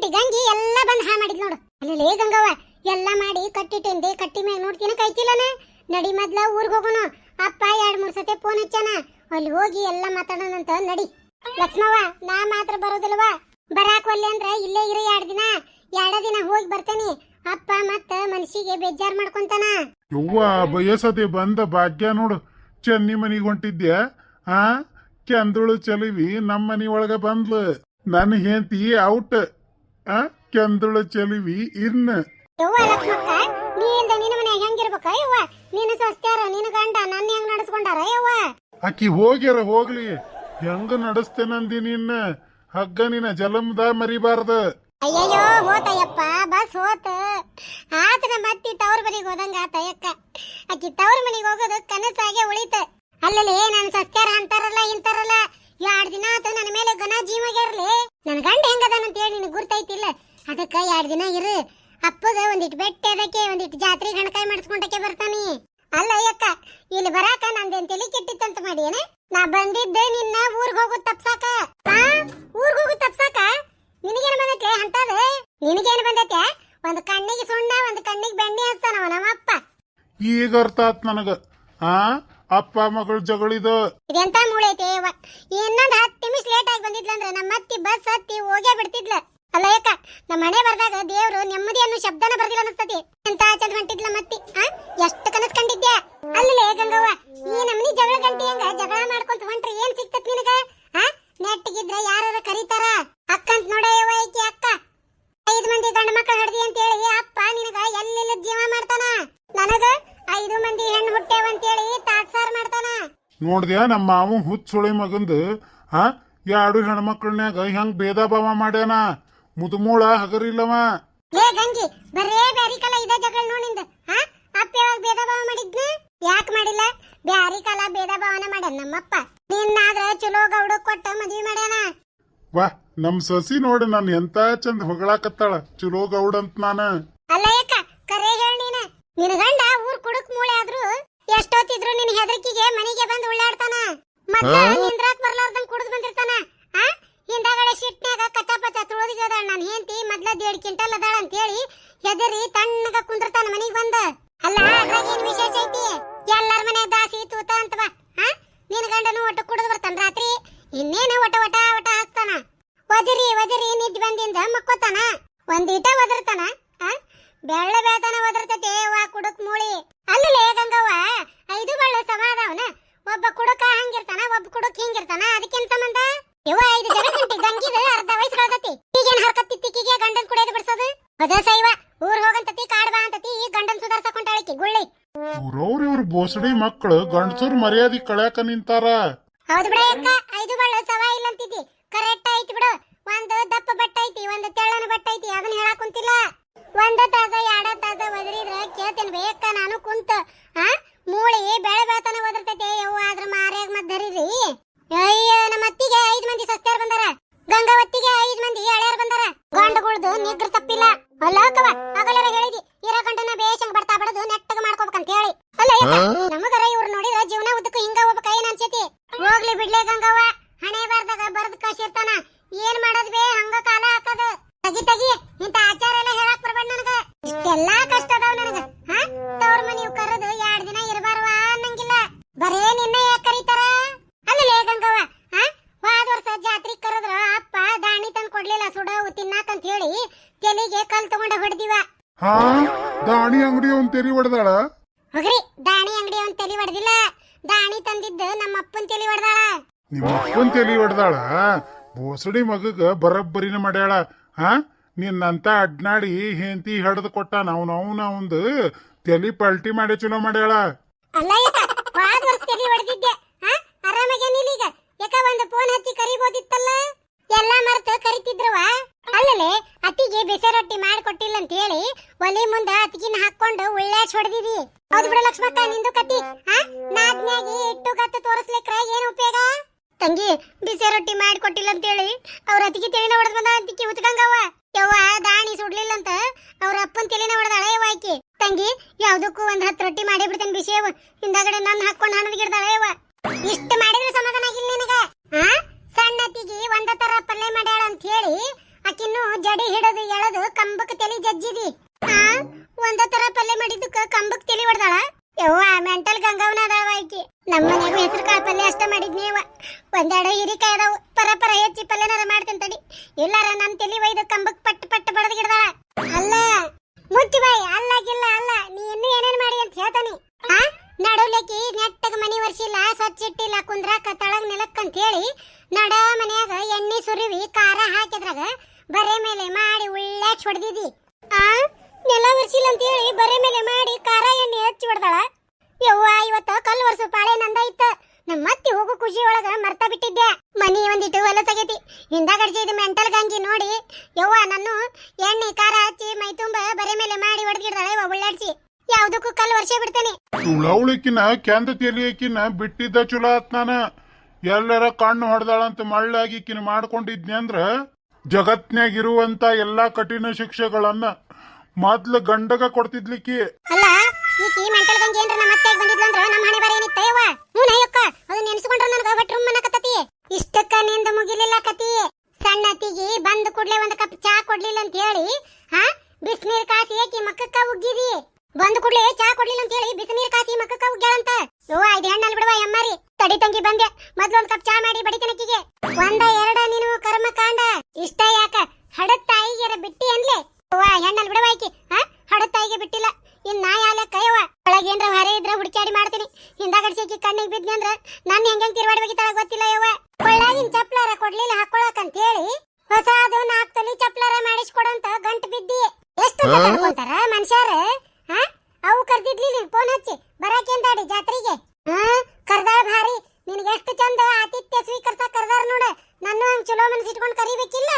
ಜಗಗಂಟಿ ಗಂಗಿ ಎಲ್ಲ ಬಂದ್ ಹಾ ಮಾಡಿದ್ ನೋಡು. ಅಲ್ಲಿ ಗಂಗವ್ವ, ಎಲ್ಲ ಮಾಡಿ ಕಟ್ಟಿಟ್ಟೆಂದೆ ಕಟ್ಟಿ ಮ್ಯಾಗ ನೋಡ್ತೀನಿ ಕೈತಿಲ್ಲನ ನಡಿ ಮೊದ್ಲ ಊರ್ಗ ಹೋಗೋಣ. ಅಪ್ಪ ಎರಡ್ ಮೂರ್ ಸತಿ ಫೋನ್ ಹಚ್ಚಾನ ಅಲ್ಲಿ ಹೋಗಿ ಎಲ್ಲ ಮಾತಾಡೋಣಂತ ನಡಿ. ಲಕ್ಷ್ಮವ್ವ, ನಾ ಮಾತ್ರ ಬರೋದಿಲ್ವಾ? ಬರಾಕ್ ಒಲ್ಲೆ ಅಂದ್ರ ಇಲ್ಲೇ ಇರ ಎರಡ್ ದಿನ. ಎರಡ ದಿನ ಹೋಗಿ ಬರ್ತೇನೆ. ಅಪ್ಪ ಮತ್ತ ಮನ್ಸಿಗೆ ಬೇಜಾರ್ ಮಾಡ್ಕೊಂತಾನ. ಯವ್ವ ಬಯಸತಿ ಬಂದ ಭಾಗ್ಯ ನೋಡು. ಚೆನ್ನಿ ಮನಿಗೆ ಹೊಂಟಿದ್ಯ? ಆ? ಕೆಂದಳು ಚಲಿವಿ ನಮ್ಮ ಮನಿ ಒಳಗ ಬಂದ್ಲು. ನನ್ನ ಹೆಂಡತಿ ಔಟ್. ಆ ಕೆಂದುಳು ಚಲಿವಿ ಇರ್ನ. ಯವ್ವ ಲಕ್ಷ್ಮಕ್ಕ ನೀ ಇಲ್ದ ನಿನ್ನ ಮನೆ ಹೆಂಗಿರ್ಬೇಕ ಯವ್ವ? ನಿನ್ನ ಸ್ವಸ್ತ್ಯಾರ ನಿನ್ನ ಗಂಡ ನನ್ನ ಹೆಂಗ್ ನಡೆಸ್ಕೊಂಡಾರ ಯವ್ವ? ಆಕಿ ಹೋಗ್ಯಾರ ಹೋಗ್ಲಿ. ಹೆಂಗ ನಡೆಸ್ತೇನಂದಿ ನಿನ್ನ? ಹಗ್ಗ ನಿನ್ನ ಜಲಮ್ದ ಮರಿಬಾರ್ದ. ಅಯ್ಯಯ್ಯೋ ಹೋತಯ್ಯಪ್ಪ ಬಸ್ ಹೋತ. ಆತನ ಮತ್ತಿ ತವ್ರ ಮನಿಗೆ ಹೋದಂಗ ಆತಯ್ಯಕ್ಕ. ಆಕಿ ತವ್ರ ಮನಿಗೆ ಹೋಗೋದು ಕನಸಾಗೆ ಉಳಿತ ಅಲ್ಲಲ್ಲಿ ನಾನು ಸತ್ಯಾರ ಅಂತಾರಲ್ಲ ಇಂತಾರಲ್ಲ ಎರಡ್ ದಿನ ಆತ ನನ್ನ ಮೇಲೆ ಘನ ಜೀವಗಿರ್ಲಿ ನನ್ ಗಂಡ ಹೆಂಗದಾನಂತ ಹೇಳಿ ನಿನಗೆ ಗುರ್ತೈತಿಲ್ಲ ಅದಕ್ಕ ಎರಡ್ ದಿನ ಇರು ಅಪ್ಪಗ ಒಂದಿಟ್ ಬೆಟ್ಟ ಅದಕ್ಕೆ ಒಂದಿಟ್ ಜಾತ್ರೆ ಗಣಕಾಯಿ ಮಾಡಿಸ್ಕೊಂಡಕ್ಕೆ ಬರ್ತಾನಿ ಅಲ್ಲ ಅಯ್ಯಕ್ಕ ಇಲ್ಲಿ ಬರಾಕ ನಂದೇನ್ ತಲೆ ಕೆಟ್ಟಿತ್ತಂತ ಮಾಡಿ ಏನ ನಾ ಬಂದಿದ್ದೆ ನಿನ್ನ ಊರ್ಗ್ ಹೋಗುದ್ ತಪ್ಸಾಕ ಆ ಊರ್ಗ್ ಹೋಗುದ್ ತಪ್ಸಾಕ ನಿನಗೇನು ಬಂದೈತೆ ಅಂತದ ನಿನಗೇನು ಬಂದೈತೆ? ಒಂದು ಕಣ್ಣಿಗೆ ಸುಣ್ಣ ಒಂದು ಕಣ್ಣಿಗೆ ಬೆಣ್ಣೆ ಹಚ್ತಾನವ ನಮ್ಮಪ್ಪ. ಈಗ ಅರ್ಥ ಆತ್ ನನಗ. ಆ? ಅಪ್ಪ ಮಗಳ ಜಗಳಿದ? ಇದೆಂತ ಮೂಳೈತೆ ಇನ್ನೊಂದು ಹತ್ತು ನಿಮಿಷ ಲೇಟ್ ಆಗಿ ಬಂದಿದ್ಲಂದ್ರೆ ನಮ್ಮ ಅತ್ತಿ ಬಸ್ ಹತ್ತಿ ಹೋಗೇ ಬಿಡ್ತಿದ್ಲ. ಅಲ್ಲ ಯಾಕ ನಮ್ಮ ಮನೆ ಬರ್ದಾಗ ದೇವ್ರು ನೆಮ್ಮದಿ ಅನ್ನೋ ಶಬ್ದನ ಬರ್ದಿಲ್ಲ ಅನಿಸ್ತತಿ. ಎಂತ ಚಂದ ಹೊಂಟಿದ್ಲ ಮತ್ತಿ ಆ ಎಷ್ಟು ಕನಸ್ ಕಂಡಿದ್ಯಾ ಅಲ್ಲೇ ಗಂಗವ್ವ ಈ ನಮ್ಮನಿ ಜಗಳ ಗಂಟಿ ಹಂಗ ಜಗಳ ಮಾಡ್ಕೊಂತ ಹೊಂಟ್ರಿ ಏನ್ ಸಿಕ್ತತ್ ನಿನಗ ಆ ನೆಟ್ಟಿಗಿದ್ರ ಯಾರ ಕರೀತಾರ ಅಕ್ಕಂತ ನೋಡ ಯವ್ವ ಈಕಿ ಅಕ್ಕ ಐದು ಮಂದಿ ಗಂಡ ಮಕ್ಕಳು ಹಡ್ದಿ ಅಂತ ಹೇಳಿ ಅಪ್ಪ ನಿನಗ ಎಲ್ಲೆಲ್ಲ ಜೀವ ಮಾಡ್ತಾನ ನನಗ ಐದು ಮಂದಿ ಹೆಣ್ಣು ಹುಟ್ಟೇವ ಅಂತ ಹೇಳಿ ತಾತ್ಸಾರ್ ಮಾಡ್ತಾನ ನೋಡ್ದ್ಯಾ? ನಮ್ಮ ಮಾವು ಹುಚ್ಚುಳಿ ಮಗಂದು ಆ ಎರಡು ಹೆಣ್ಮಕ್ಳನ್ಯಾಗ ಹೆಂಗ್ ಭೇದ ಭಾವ ಮಾಡ್ಯಾನ? ಮುದುಮೂಳ ಹಗರಿಲ್ಲವ. ಏ ಗಂಗಿ ಬರೇ ಬ್ಯಾರಿ ಕಾಲ ಇದ ಜಗಳ ನೋಡಿಂದ ಹಾ? ಅಪ್ಪ ಯಾವಾಗ ಭೇದ ಭಾವ ಮಾಡಿದ್ನ? ಯಾಕೆ ಮಾಡಿಲ್ಲ? ಬ್ಯಾರಿ ಕಾಲ ಭೇದ ಭಾವನ ಮಾಡ್ಯಾನ ನಮ್ಮಪ್ಪ. ನಿನ್ನಾದ್ರ ಚಲೋ ಗೌಡ ಕೊಟ್ಟ ಮದ್ವಿ ಮಾಡ್ಯಾನ. ವಾ ನಮ್ ಸಸಿ ನೋಡು ನಾನು ಎಂತ ಚಂದ ಹೊಗಳಾಕತ್ತಾಳ. ಚಲೋ ಗೌಡ ಅಂತ ನಾನು. ಅಲ್ಲ ಯಾಕ ಕರೆ ಹೇಳ ನೀನ. ನಿನ್ ಗಂಡ ಊರ್ ಕುಡುಕ್ ಮೂಳೆ ಆದ್ರೂ ಎಷ್ಟೊತ್ತಿದ್ರು ನಿನ್ ಹೆದರಿಕೆಗೆ ಮನೆಗೆ ಬಂದು ಉಳ್ಳಾಡ್ತಾನ? ಮತ್ತ ನಿಂದ್ರಾಕ್ ಬರ್ಲಾರ್ದಂಗ್ ಕುಡಿದು ಬಂದಿರ್ತಾನ? ಆ? ಹಿಂದಗಡೆ ಶಿಟ್ನ್ಯಾಗ ಕಚ್ಚಾ ಪಚ್ಚ ತುಳಿದಿದ್ದಾಳ ನನ್ನ ಹೆಂಡತಿ ಮೊದ್ಲ ದೇಡ್ ಕ್ವಿಂಟಲ್ ಅದಾಳ ಅಂತ ಹೇಳಿ ಹೆದರಿ ತಣ್ಣಗ ಕುಂದಿರ್ತಾನ ಮನೆಗೆ ಬಂದ. ಅಲ್ಲ ಅದ್ರಾಗ ಏನ್ ವಿಶೇಷ ಐತಿ? ಎಲ್ಲಾರ ಮನೆ ದಾಸಿ ತೂತ ಅಂತವ. ಆ? ನಿನ್ ಗಂಡನು ಒಟ್ಟು ಕುಡಿದು ಬರ್ತಾನ ರಾತ್ರಿ? ಇನ್ನೇನು ಒಟ ಒಟ ಒಟ ಹಾಸ್ತಾನ ಒದಿರಿ ಒದಿರಿ ನಿದ್ದೆ ಬಂದಿಂದ ಮಕ್ಕೋತಾನ? ಒಂದೀಟ ಒದರ್ತಾನ? ಆ? ಬೆಳ್ಳ ಬೇತನ ಒದರ್ತತೆ ವಾ ಕುಡುಕ್ ಮೂಳಿ. ಅಲ್ಲಲೇ ಗಂಗವ್ವ ಐದು ಬಳ್ಳ ಸಮ ಅದಾವನ ಒಬ್ಬ ಕುಡುಕ ಹಂಗಿರ್ತಾನ ಒಬ್ಬ ಕುಡುಕ್ ಹಿಂಗಿರ್ತಾನ ಅದಕ್ಕೇನ್ ಸಂಬಂಧ? ಇವ ಐದು ಜನ ಗಂಟೆ ಗಂಗಿದ ಅರ್ಧ ವಯಸ್ಸು ಕಳ್ದತಿ ಈಗೇನ್ ಹರ್ಕತ್ತಿತ್ತಿಕ್ಕಿಗೆ ಗಂಡನ್ ಕುಡಿಯೋದು ಬಿಡ್ಸೋದು? ಅದ ಸೈವ ಊರ್ ಹೋಗಂತತಿ ಕಾಡ್ ಬಾ ಅಂತತಿ ಈ ಗಂಡನ್ ಸುಧಾರ್ಸಕೊಂಡಾಳಿಕಿ ಗುಳ್ಳಿ. ಊರವ್ರ ಇವ್ರ ಬೋಸಡಿ ಮಕ್ಕಳು ಗಂಡಸೂರ್ ಮರ್ಯಾದಿ ಕಳ್ಯಾಕ ನಿಂತಾರ. ಹೌದು ಬಿಡ ಅಕ್ಕ ಐದು ಬಳ್ಳ ಸವ ಇಲ್ಲ ಅಂತಿದ್ದಿ. ಕರೆಕ್ಟ್ ಐತಿ ಬಿಡು. ಒಂದು ದಪ್ಪ ಬಟ್ಟ ಐತಿ ಒಂದು ತೆಳ್ಳನ ಬಟ್ಟ ಐತಿ ಅದನ್ನ ಹೇಳಕ್ ಕುಂತಿಲ್ಲ. ಒಂದ ತಾಸ ಎರಡ ತಾಸ ಕೇಳ್ತೇನೆ ಬೇಕ ನಾನು ಕುಂತ ಆ? ಮೂಳಿ ಬೆಳೆ ಬೆಳತನ ಒದರ್ತೈತೆ ಯವ್ವ ಅದ್ರ ಮಾರ್ಯಾಗ ಮತ್ ಧರಿರಿ. ಅಯ್ಯ ನಮ್ಮ ಅತ್ತಿಗೆ ಐದ್ ಮಂದಿ ಸಸ್ತ್ಯಾರ ಬಂದಾರ. ಗಂಗಾವತ್ತಿಗೆ ಐದ್ ಮಂದಿ ಹಳ್ಯಾರ ಬಂದಾರ. ಗಂಡುಗುಳ್ದು ನಿಗ್ರ ತಪ್ಪಿಲ್ಲ. ಅಲ್ಲ ಅಕ್ಕವ ಆಗಲರ ಹೇಳಿದಿ ಇರ ಗಂಡನ ಬೇಷಂಗ್ ಬರ್ತಾ ಬಡದು ನೆಟ್ಟಗ ಮಾಡ್ಕೋಬೇಕಂತ ಹೇಳಿ ಅಲ್ಲ? ನಮಗರ ಇವ್ರು ನೋಡಿದ್ರ ಜೀವನ ಉದ್ದಕ್ಕೂ ಹಿಂಗ ಹೋಗ್ಬೇಕ ಏನ್ ಅನ್ಸೈತಿ? ಹೋಗ್ಲಿ ಬಿಡ್ಲೆ ಗಂಗವ್ವ ಹಣೆ ಬಾರ್ದಾಗ ಬರದ್ ಕಸಿರ್ತಾನ ಏನ್ ಮಾಡೋದ್ ಬೇ ಹಂಗ ಕಾಲ ಹಾಕದ ತಗಿ ತಗಿ ಇಂತ ಆಚಾರ ಎಲ್ಲ ಹೇಳಕ್ ಬರ್ಬೇಡ ನನಗ ಇಷ್ಟೆಲ್ಲಾ ಕಷ್ಟ ಅದಾವ ನನಗ ಹಾ ತವ್ರ ಮನಿವ್ ಕರೆದು ಎರಡ್ ದಿನ ಇರಬಾರವ ಅನ್ನಂಗಿಲ್ಲ ಬರೇ ನಿನ್ನ ಯಾಕ ಕರೀತಾರ ಅಲ್ಲಲೇ ಗಂಗವ್ವ ಹಾ ಹೋದ ವರ್ಷ ಜಾತ್ರಿ ಕರೆದ್ರ ಅಪ್ಪ ದಾಣಿ ತಂದ್ ಕೊಡ್ಲಿಲ್ಲ ಸುಡವು ತಿನ್ನಾಕಂತ ಹೇಳಿ ತೆಲಿಗೆ ಕಲ್ ತಗೊಂಡ ಹೊಡೆದಿವ ಹಾ? ದಾಣಿ ಅಂಗಡಿ ಅವ್ನ್ ತೆರಿ ಹೊಡೆದಾಳ? ಹೋಗ್ರಿ ದಾಣಿ ಅಂಗಡಿ ಒಂದ್ ತೆರಿ ಹೊಡೆದಿಲ್ಲ. ದಾಣಿ ತಂದಿದ್ದು ನಮ್ಮ ಅಪ್ಪನ್ ತೆಲಿ ಹೊಡೆದಾಳ. ನಿಮ್ಮ ಅಪ್ಪನ್ ತೆಲಿ ಹೊಡೆದಾಳ? ಬೋಸಡಿ ಮಗಗ ಬರಬ್ಬರಿನ ಮಾಡ್ಯಾಳ. ಹಾ? ನಿನ್ನಂತ ಅಡ್ನಾಡಿ ಹೆಂತಿ ಹಡ್ದು ಕೊಟ್ಟಾನ. ಅವನ ಅವನ ಅವಂದು ತೆಲಿ ಪಲ್ಟಿ ಮಾಡಿ ಚಲೋ ಮಾಡ್ಯಾಳ. ಅಲ್ಲ ವರ್ಷ ತಲಿ ಹೊಡೆದಿದ್ದೆ. ಹಾ? ಆರಾಮಾಗೇನಿಲ್ಲ ಈಗ ಯಾಕ ಒಂದು ಫೋನ್ ಹಚ್ಚಿ ಕರಿಬೋದಿತ್ತಲ್ಲ? ಎಲ್ಲಾ ಮರ್ತ ಕರಿತಿದ್ರವ ಅಲ್ಲಲೆ ಅತ್ತಿಗೆ ಬಿಸಿ ರೊಟ್ಟಿ ಮಾಡಿ ಕೊಟ್ಟಿಲ್ಲ ಅಂತ ಹೇಳಿ ಒಲಿ ಮುಂದ ಅತ್ತಿಗಿನ ಹಾಕೊಂಡು ಉಳ್ಳಾಡ್ಸ್ ಹೊಡೆದಿದಿ ಹೌದು ಬಿಡ ಲಕ್ಷ್ಮಕ್ಕ, ನಿಂದು ಕತ್ತಿ. ಆ, ನಾದ್ನ್ಯಾಗಿ ಇಟ್ಟು ಕತ್ತು ತೋರಿಸ್ಲಿಕ್ರ ಏನು ಉಪಯೋಗ? ತಂಗಿ, ಬಿಸಿ ರೊಟ್ಟಿ ಮಾಡಿ ಕೊಟ್ಟಿಲ್ಲ ಅಂತ ಹೇಳಿ ಅವ್ರ ಅತ್ತಿಗೆ ತೆಲಿನ ಹೊಡೆದ್ ಬಂದ ಅತ್ತಿಗೆ ಉತ್ಕಂಗವ ಯವ್ವ, ದಾಣಿ ಸುಡ್ಲಿಲ್ಲ ಅಂತ ಅವ್ರ ಅಪ್ಪನ್ ತೆಲಿನ ಹೊಡೆದಾಳ ಯವ್ವ ಆಕಿ. ತಂಗಿ, ಯಾವ್ದಕ್ಕೂ ಒಂದ್ ಹತ್ತು ರೊಟ್ಟಿ ಮಾಡಿ ಬಿಡ್ತೇನೆ ಬಿಸಿ ಯವ್ವ ಹಿಂದಾಗಡೆ ನನ್ನ ಹಾಕೊಂಡು ಹಣದ ಗಿಡದ ಯವ್ವ ಇಷ್ಟ ಮಾಡಿದ್ರೆ ಸಮಾಧಾನ ಆಗಿಲ್ಲ ನಿನಗ? ಆ, ಸಣ್ಣ ಅತ್ತಿಗೆ ಒಂದ ತರ ಪಲ್ಯ ಮಾಡ್ಯಾಳ ಅಂತ ಹೇಳಿ ಆಕಿನ್ನು ಜಡಿ ಹಿಡದು ನಮ್ಮ ಮನೆಗೂ ಹೆಸರು ಕಾಳು ಪಲ್ಯ ಅಷ್ಟ ಮಾಡಿದ್ನಿ ಅವ್ವ ಒಂದೆರಡು ಹೀರಿಕಾಯಿ ಅದಾವು ಪರ ಪರ ಹೆಚ್ಚಿ ಪಲ್ಯನಾರ ಮಾಡ್ತೀನಿ ತಡಿ ಇಲ್ಲಾರ ನನ್ ತಲಿ ಒಯ್ದು ಕಂಬಕ್ ಪಟ್ ಪಟ್ ಬಡದ್ ಗಿಡದಾಳ ಅಲ್ಲ ಮುಚ್ಚಿ ಬಾಯಿ ಅಲ್ಲಾಗಿಲ್ಲ ಅಲ್ಲ ನೀ ಇನ್ನು ಏನೇನ್ ಮಾಡಿ ಅಂತ ಹೇಳ್ತಾನಿ ಆ ನಡುಲೆಕ್ಕಿ ನೆಟ್ಟಗ ಮನಿ ವರ್ಷಿಲ್ಲ ಸ್ವಚ್ಛ ಇಟ್ಟಿಲ್ಲ ಕುಂದ್ರಾಕ ತಳಗ್ ನೆಲಕ್ ಅಂತ ಹೇಳಿ ನಡ ಮನ್ಯಾಗ ಎಣ್ಣೆ ಸುರಿವಿ ಖಾರ ಹಾಕಿದ್ರಾಗ ಬರೆ ಮೇಲೆ ಮಾಡಿ ಉಳ್ಳಾಚ್ ಹೊಡೆದಿದಿ ಆ ನೆಲ ಒರ್ಸಿಲ್ಲ ಅಂತ ಹೇಳಿ ಬರೆ ಮೇಲೆ ಮಾಡಿ ಖಾರ ಎಣ್ಣೆ ಹಚ್ಚಿ ಹೊಡ್ದಾಳ ಯವ್ವ ಇವತ್ತ ಕಲ್ ವರ್ಷ ಪಾಳೆ ನಂದ ಇತ್ತ ನಮ್ಮ ಅತ್ತಿ ಹೋಗೋ ಖುಷಿ ಒಳಗ ಮರ್ತ ಬಿಟ್ಟಿದ್ದೆ ಒಂದಿಟ್ಟು ಹೊಲಸಾಗೈತಿ ಹಿಂದಾಗಡ್ಸಿ ಇದು ಮೆಂಟಲ್ ಗಂಜಿ ನೋಡಿ ಯವ್ವ ನಾನು ಎಣ್ಣೆ ಖಾರ ಹಚ್ಚಿ ಮೈ ತುಂಬ ಬರೆ ಮೇಲೆ ಮಾಡಿ ಹೊಡೆದಿಡ್ದಾಳೆ ಯವ್ವ ಉಳ್ಳಾಡ್ಸಿ ಯಾವ್ದಕ್ಕೂ ಕಲ್ಲು ವರ್ಷ ಬಿಡ್ತೇನೆ. ಸುಳವಳಿಕಿನ ಕೆಂದ ತೆಲಿಯಕಿನ ಬಿಟ್ಟಿದ್ದ ಚಲೋ ಆತ್ ನಾನ ಎಲ್ಲರ ಕಣ್ಣು ಹೊಡೆದಾಳಂತ ಮಳ್ಳಾಗಿಕಿನ ಮಾಡ್ಕೊಂಡಿದ್ನಿ ಅಂದ್ರ ಜಗತ್ನ್ಯಾಗ ಇರುವಂತ ಎಲ್ಲಾ ಕಠಿಣ ಶಿಕ್ಷೆಗಳನ್ನ ಮೊದ್ಲು ಗಂಡಗ ಕೊಡ್ತಿದ್ಲಿಕ್ಕಿ ಅಲ್ಲ ಈಕಿ ಮೆಂಟಲ್ ಗಂಜಿ ಏನ್ರ ನಮ್ಮ ಅತ್ತೆಗ್ ಬಂದಿದ್ಲಂದ್ರ ನಮ್ಮ ಹಣೆ ಬರ ಯವ್ವ ಹ್ಞೂ ನಯ್ಯಕ್ಕ ಅದು ನೆನ್ಸ್ಕೊಂಡ್ರ ನನಗೆ ಒಟ್ಟು ರೂಮ್ ಅನ್ನಕತ್ತತಿ ಇಷ್ಟಕ್ಕ ನಿಂದ ಮುಗಿಲಿಲ್ಲ ಕತಿ. ಸಣ್ಣ ಅತ್ತಿಗಿ ಬಂದ ಕೂಡ್ಲೆ ಒಂದ್ ಕಪ್ ಚಾ ಕೊಡ್ಲಿಲ್ಲ ಅಂತ ಹೇಳಿ, ಹಾ? ಬಿಸಿನೀರ್ ಕಾಸಿ ಆಕಿ ಮಕ್ಕಕ್ಕ ಉಗ್ಗಿದಿ. ಬಂದ ಕೂಡ್ಲೆ ಚಾ ಕೊಡ್ಲಿಲ್ಲ ಅಂತ ಹೇಳಿ ಬಿಸಿನೀರ್ ಕಾಸಿ ಮಕ್ಕಕ್ಕ ಉಗ್ಗ್ಯಾಳಂತ. ಓ ಇದು ಹೆಣ್ಣಲ್ಲಿ ಬಿಡುವ ಎಮ್ಮಾರಿ. ತಡಿ ತಂಗಿ ಬಂದೆ. ಮೊದ್ಲು ಒಂದ್ ಕಪ್ ಚಾ ಮಾಡಿ ಬಡಿತನಕ್ಕಿಗೆ. ಒಂದ ಎರಡ ನೀನು ಕರ್ಮ ಕಾಂಡ. ಇಷ್ಟ ಯಾಕ? ಹಡದ ಬಿಟ್ಟಿ ಅನ್ಲೆ ಓ ಹೆಣ್ಣಲ್ಲಿ ಬಿಡುವ ಆಕಿ. ಹಾ? ಹಡದ ತಾಯಿಗೆ ಬಿಟ್ಟಿಲ್ಲ. ಇನ್ ನಾ ಯಾಲೆ ಕೈವ ಒಳಗೇನ್ರ ಹೊರೆ ಇದ್ರ ಹುಡುಕಾಡಿ ಮಾಡ್ತೀನಿ. ಹಿಂದಾಗಡ್ಸಿ ಕಣ್ಣಿಗೆ ಬಿದ್ನಿ ಅಂದ್ರ ನಾನು ಹೆಂಗೆ ಹೆಂಗ್ ಗೊತ್ತಿಲ್ಲ ಯವ್ವ. ಕೊಳ್ಳಾಗಿನ ಚಪ್ಲಾರ ಕೊಡ್ಲಿಲ್ಲ ಹಾಕೊಳಕ್ ಅಂತ ಹೇಳಿ ಹೊಸ ಅದು ನಾಲ್ಕು ತಲಿ ಚಪ್ಲಾರ ಮಾಡಿಸ್ಕೊಡಂತ ಗಂಟ್ ಬಿದ್ದಿ. ಎಷ್ಟು ತಗೊಂತಾರ ಮನುಷ್ಯರ? ಹಾ ಅವು ಕರ್ದಿದ್ಲಿ ಫೋನ್ ಹಚ್ಚಿ. ಬರಾಕಿ ಅಂತಾಡಿ ಜಾತ್ರೆಗೆ? ಹಾ ಕರ್ದಾಳ ಭಾರಿ. ನಿನಗೆ ಎಷ್ಟು ಚಂದ ಆತಿಥ್ಯ ಸ್ವೀಕರಿಸ ಕರ್ದಾರ ನೋಡ. ನನ್ನ ಹಂಗ್ ಚಲೋ ಮನಸ್ಸಿಟ್ಕೊಂಡ್ ಕರಿಬೇಕಿಲ್ಲ.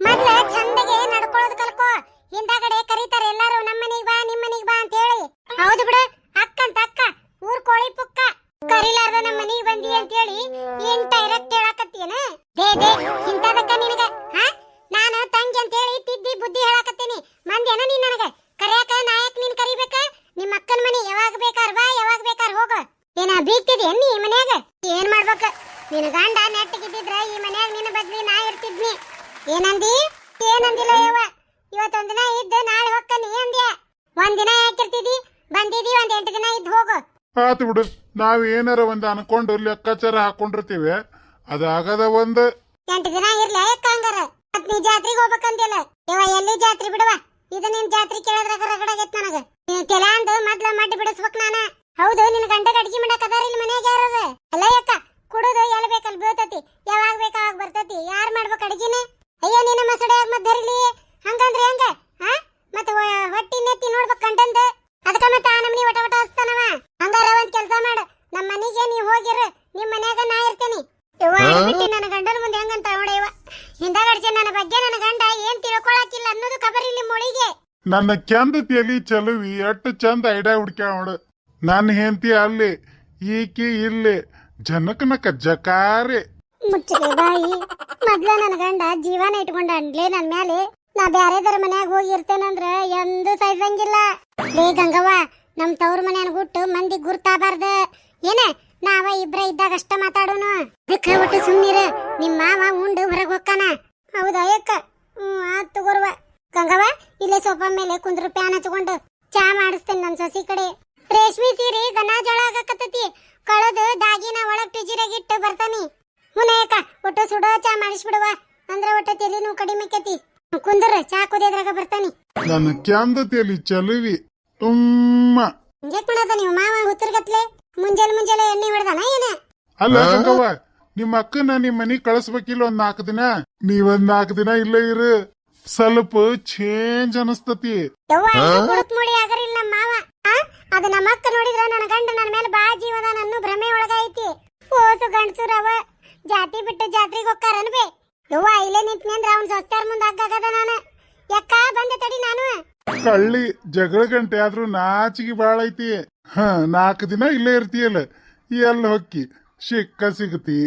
ಮೊದ್ಲ ಚಂದಗೆ ನಡ್ಕೊಳ್ಳೋದು ಕಲ್ಕೋ. ಹಿಂದಾಗಡೆ ಕರೀತಾರೆ ಎಲ್ಲಾರು ನಮ್ಮ ಮನೆಗ್ ಬಾ ನಿಮ್ ಮನೆಗ್ ಬಾ ಅಂತ ಹೇಳಿ ಹೌದು ಬಿಡು ಅಕ್ಕಂತ ಅಕ್ಕ ಊರ್ ಕೋಳಿ ಪುಕ್ಕ ಕರಿಲಾರ್ದ ನಮ್ಮ ಮನೆಗ್ ಬಂದಿ ಅಂತ ಹೇಳಿ ಏನ್ ಡೈರೆಕ್ಟ್ ಹೇಳಾಕತ್ತೀನ ದೇ ದೇ ಇಂತದಕ್ಕ ನಿನಗ ಹಾ ನಾನು ತಂಗಿ ಅಂತ ಹೇಳಿ ತಿದ್ದಿ ಬುದ್ಧಿ ಹೇಳಾಕತ್ತೀನಿ ಮಂದೇನ ನೀನ್ ನನಗ ಕರ್ಯಾಕ ನಾಯಕ್ ನೀನ್ ಕರಿಬೇಕ ನಿಮ್ಮ ಅಕ್ಕನ ಮನೆ ಯಾವಾಗ ಬೇಕಾರ ಬಾ ಯಾವಾಗ ಬೇಕಾರ ಹೋಗ ಏನ ನೀ ಈ ಮನ್ಯಾಗ? ಏನ್ ಮಾಡ್ಬೇಕ? ನಿನ್ನ ಗಂಡ ನೆಟ್ಟಗಿದ್ದಿದ್ರ ಈ ಮನ್ಯಾಗ ನಿನ್ನ ಬದ್ಲಿ ನಾ ಇರ್ತಿದ್ನಿ. ಏನಂದಿ? ಏನಂದಿಲ್ಲ ಯವ್ವ? ಇವತ್ತೊಂದ್ ದಿನ ಇದ್ದು ನಾಳೆ ಹೊಕ್ಕನಿ ಅಂದ್ಯ? ಒಂದಿನ ದಿನ ಯಾಕಿರ್ತಿದಿ? ಬಂದಿದಿ ಒಂದ್ ಎಂಟು ದಿನ ಇದ್ದು ಹೋಗು. ಆತು ಬಿಡು. ನಾವ್ ಏನಾರ ಒಂದ್ ಅನ್ಕೊಂಡು ಲೆಕ್ಕಾಚಾರ ಹಾಕೊಂಡಿರ್ತೀವಿ. ಅದಾಗದ ಒಂದ್. ಎಂಟು ದಿನ ಇರ್ಲಿ ಯಾಕ ಹಂಗಾರ? ಮತ್ ನೀ ಜಾತ್ರೆಗೆ ಹೋಗ್ಬೇಕಂತಿಲ್ಲ ಇವ ಎಲ್ಲಿ ಜಾತ್ರೆ ಬಿಡುವ? ಇದು ನಿನ್ ಜಾತ್ರೆ ಕೇಳೋದ್ರಾಗ ರಗಡಾಗೈತ್ ನನಗ. ನೀನ್ ತೆಲ ಅಂದು ಮೊದ್ಲ ಮಡ್ಡಿ ಬಿಡಿಸ್ಬೇಕ್ ನಾನ. ಹೌದು ನಿನ್ನ ಗಂಟೆಗೆ ಅಡ್ಗಿ ಮಾಡಕ್ ಅದಾರ ಇಲ್ಲಿ ಮನ್ಯಾಗ ಯಾರದ ಅಲ್ಲ ಯಾಕ ಕುಡುದು ಎಲ್ ಬೇಕಲ್ ಬೀಳ್ತತಿ. ಯಾವಾಗ ಬೇಕ ಅವಾಗ ಬರ್ತತಿ. ಯಾರ್ ಮಾಡ್ಬೇಕು ಅಡ್ಗಿನ? ಅಯ್ಯ ನಿನ್ನ ಮಸಡೆ ಮತ್ ಧರಿಲಿ ಹಂಗಂದ್ರೆ ಹೆಂಗ? ಹಾ ಮತ್ತೆ ಹೊಟ್ಟಿ ನೆತ್ತಿ ನೋಡ್ಬೇಕ್ ಕಂಡಂದ ಅದಕ್ಕ ಮತ್ತ ಆ ನಮ್ನಿ ವಟ ವಟ ಹಸ್ತಾನವ. ಹಂಗಾರ ಒಂದ್ ಕೆಲ್ಸ ಮಾಡ. ನಮ್ಮ ಮನೆಗೆ ನೀವ್ ಹೋಗಿರ ನಿಮ್ಮ ಮನ್ಯಾಗ ನಾ ಇರ್ತೇನಿ. ಯವ್ವ ಬಿಟ್ಟಿ ನನ್ನ ಗಂಡನ ಮುಂದೆ ಹೆಂಗಂತ ನೋಡ ಯವ್ವ. ಹಿಂದಾಗಡ್ಸಿ ನನ್ನ ಬಗ್ಗೆ ನನ್ನ ಗಂಡ ಏನ್ ತಿಳ್ಕೊಳಕಿಲ್ಲ ಅನ್ನೋದು ಖಬರ್ ಇಲ್ಲಿ ಮೊಳಿಗೆ. ನನ್ನ ಕೆಂದ ತಲಿ ಚಲುವಿ ಎಟ್ಟು ಚಂದ ಐಡಿಯಾ ಹುಡ್ಕ್ಯಾವ ನೋಡು. ನನ್ನ ಹೆಂಡತಿ ಅಲ್ಲಿ, ಈಕಿ ಇಲ್ಲಿ ಜನಕನಕ ಜಕಾರೆ ಮುಚ್ಚಲೆ ಬಾಯಿ? ಮೊದ್ಲ ನನ್ನ ಗಂಡ ಜೀವನ ಇಟ್ಕೊಂಡ ಅನ್ಲೇ ನನ್ ಮೇಲೆ ನಾ ಬ್ಯಾರೆದರ ಮನ್ಯಾಗ ಹೋಗಿ ಇರ್ತೇನಂದ್ರ ಎಂದು ಸಹಿಸಂಗಿಲ್ಲ ಲೇ ಗಂಗವ್ವ, ನಮ್ ತವ್ರ ಮನ್ಯಾನ ಗುಟ್ಟು ಮಂದಿ ಗುರ್ತಾಬಾರ್ದ. ಏನ, ನಾವ ಇಬ್ರ ಇದ್ದಾಗ ಅಷ್ಟ ಮಾತಾಡೋನು. ಅದಕ್ಕ ಒಟ್ಟು ಸುಮ್ಮನಿರ ನಿಮ್ ಮಾವ ಉಂಡು ಹೊರಗ್ ಹೋಗ್ತಾನ ಹೌದಾ ಯಾಕ ಹ್ಮ್ ಆತ್ ತಗೋರ್ವ ಗಂಗವ್ವ, ಇಲ್ಲೇ ಸೋಫಾ ಮೇಲೆ ಕುಂದ್ರ ಪ್ಯಾನ್ ಹಚ್ಕೊಂಡು ಚಾ ಮಾಡಿಸ್ತೇನೆ ನನ್ ಸೊಸಿ ಕಡೆ. ರೇಷ್ಮಿ ಸೀರೆ ಗನ ಜಳ ಆಗಕತ್ತತಿ. ಕಳದು ದಾಗಿನ ಒಳಗ್ ಟಿಜಿರಾಗಿಟ್ಟು ಬರ್ತಾನಿ. ಹುನೇಕ ಒಟ್ಟು ಸುಡೋ ಚಾ ಮಾಡಿಸ್ಬಿಡುವ. ಅಂದ್ರ ಒಟ್ಟು ತೆಲಿನು ಕಡಿಮೆ ಕತಿ ಕುಂದ್ರ ಚಾ ಕುದಿಯದ್ರಾಗ ಬರ್ತಾನಿ. ನನ್ನ ಕ್ಯಾಂದ ತೆಲಿ ಚಲುವಿ. ತುಮ್ಮ ಹಿಂಗ್ಯಾಕ್ ಮಾಡದ ನೀವು ಮಾವ ಹುತ್ತರ್ಗತ್ಲೆ ಮುಂಜಾನೆ ಮುಂಜಾನೆ ಎಣ್ಣೆ ಹೊಡೆದಾನ ಏನ? ಅಲ್ಲ ಗಂಗವ್ವ ನಿಮ್ಮ ಅಕ್ಕನ ನಿಮ್ಮ ಮನಿಗ್ ಕಳಿಸ್ಬೇಕಿಲ್ಲ ಒಂದ್ ನಾಲ್ಕು ದಿನ. ನೀವೊಂದ್ ನಾಲ್ಕು ದಿನ ಇಲ್ಲೇ ಇರು. ಸ್ವಲ್ಪ ಚೇಂಜ್ ಅನಸ್ತತಿ. ಯವ್ವ ಕುಡುಕ್ ಆಗರಿಲ್ಲ ಆ? ಅದು ನಮ್ಮ ಅಕ್ಕ ನೋಡಿದ್ರ ನನ್ನ ಗಂಡ ನನ್ನ ಮೇಲೆ ಬಾ ಜೀವದ ನನ್ನ ಭ್ರಮೆ ಒಳಗ ಐತಿ. ಓಸು ಗಂಡಸುರವ ಜಾತಿ ಬಿಟ್ಟು ಜಾತ್ರೆಗೆ ಹೋಗ್ತಾರನ್ ಬೇ. ಯವ್ವ, ಇಲ್ಲೇ ನಿಂತ್ನಂದ್ರ ಅವ್ನ ಸೊಸ್ತಾರ ಮುಂದೆ ಅಗ್ಗಾಗದ ನಾನು. ಯಾಕ ಬಂದೆ ತಡಿ ನಾನು. ಕಳ್ಳಿ ಜಗಳ ಗಂಟೆ ಆದ್ರೂ ನಾಚಿಗೆ ಬಾಳ ಐತಿ. ಹ, ನಾಲ್ಕು ದಿನ ಇಲ್ಲೇ ಇರ್ತೀಯಲ್ಲ, ಎಲ್ಲಿ ಹೊಕ್ಕಿ. ಸಿಕ್ಕ ಸಿಗತಿ.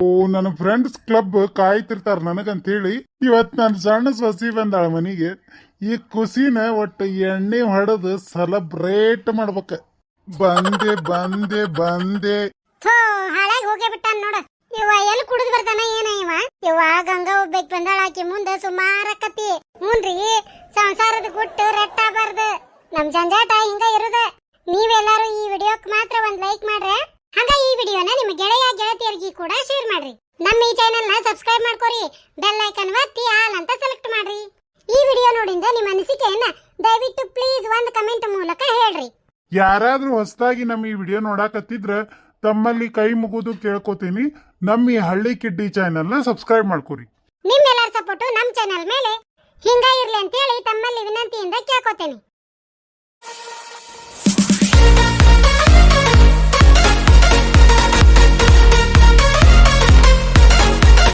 ಓ, ನನ್ನ ಫ್ರೆಂಡ್ಸ್ ಕ್ಲಬ್ ಕಾಯ್ತಿರ್ತಾರ ನನಗಂತೇಳಿ. ಇವತ್ ನನ್ನ ಸಣ್ಣ ಸೊಸಿ ಬಂದಾಳ ಮನಿಗೆ. ಈ ಖುಷಿನ ಒಟ್ಟು ಎಣ್ಣೆ ಹೊಡೆದು ಸೆಲೆಬ್ರೇಟ್ ಮಾಡ್ಬೇಕ. ಬಂದೆ ಬಂದೆ ಬಂದೆ. ಹಾಳಾಗಿ ಹೋಗೇ ಬಿಟ್ಟಾನ ನೋಡ. ಇವ ಎಲ್ ಕುಡಿದ್ ಬರ್ತಾನ ಏನ ಇವ? ಇವ ಗಂಗಾ ಒಬ್ಬಾಕಿ ಬಂದಾಳ, ಆಕಿ ಮುಂದ ಸುಮಾರಕ್ಕತಿ ಹ್ಞೂನ್ರಿ ಸಂಸಾರದ ಗುಟ್ಟು ರೆಟ್ಟಾಬಾರ್ದು ನಮ್ ಜಂಜಾಟ ಹಿಂಗ ಇರುದ. ನೀವೆಲ್ಲಾರು ಈ ವಿಡಿಯೋಕ್ ಮಾತ್ರ ಒಂದ್ ಲೈಕ್ ಮಾಡ್ರೆ, ಹಂಗ ಈ ವಿಡಿಯೋನ ನಿಮ್ಮ ಗೆಳೆಯ, ಗೆಳತಿಯರಿಗೆ ಕೂಡ ಶೇರ್ ಮಾಡ್ರಿ. ನಮ್ಮ ಈ ಚಾನೆಲ್ನ ಸಬ್ಸ್ಕ್ರೈಬ್ ಮಾಡ್ಕೊರಿ. ಬೆಲ್ ಐಕನ್ ಒತ್ತಿ, ಆಲ್ ಅಂತ ಸೆಲೆಕ್ಟ್ ಮಾಡ್ರಿ. ಈ ವಿಡಿಯೋ ನೋಡಿಂದ ನಿಮ್ಮ ಅನಿಸಿಕೆಯನ್ನ ದಯವಿಟ್ಟು ಪ್ಲೀಸ್ ಒಂದು ಕಮೆಂಟ್ ಮೂಲಕ ಹೇಳ್ರಿ. ಯಾರಾದ್ರೂ ಹೊಸದಾಗಿ ನಮ್ಮ ಈ ವಿಡಿಯೋ ನೋಡಕತ್ತಿದ್ರೆ ತಮ್ಮಲ್ಲಿ ಕೈ ಮುಗಿದು ಕೇಳ್ಕೊತೀನಿ. ನಮ್ಮ ಈ ಹಳ್ಳಿ ಕಿಡ್ಡಿ ಚಾನೆಲ್ನ ಸಬ್ಸ್ಕ್ರೈಬ್ ಮಾಡ್ಕೊರಿ. ನಿಮ್ಮೆಲ್ಲರ ಸಪೋರ್ಟ್ ನಮ್ಮ ಚಾನೆಲ್ ಮೇಲೆ ಹಿಂಗ ಇರ್ಲಿ ಅಂತೇಳಿ ತಮ್ಮಲ್ಲಿ ವಿನಂತಿಯಿಂದ ಕೇಳ್ಕೊತೇನೆ.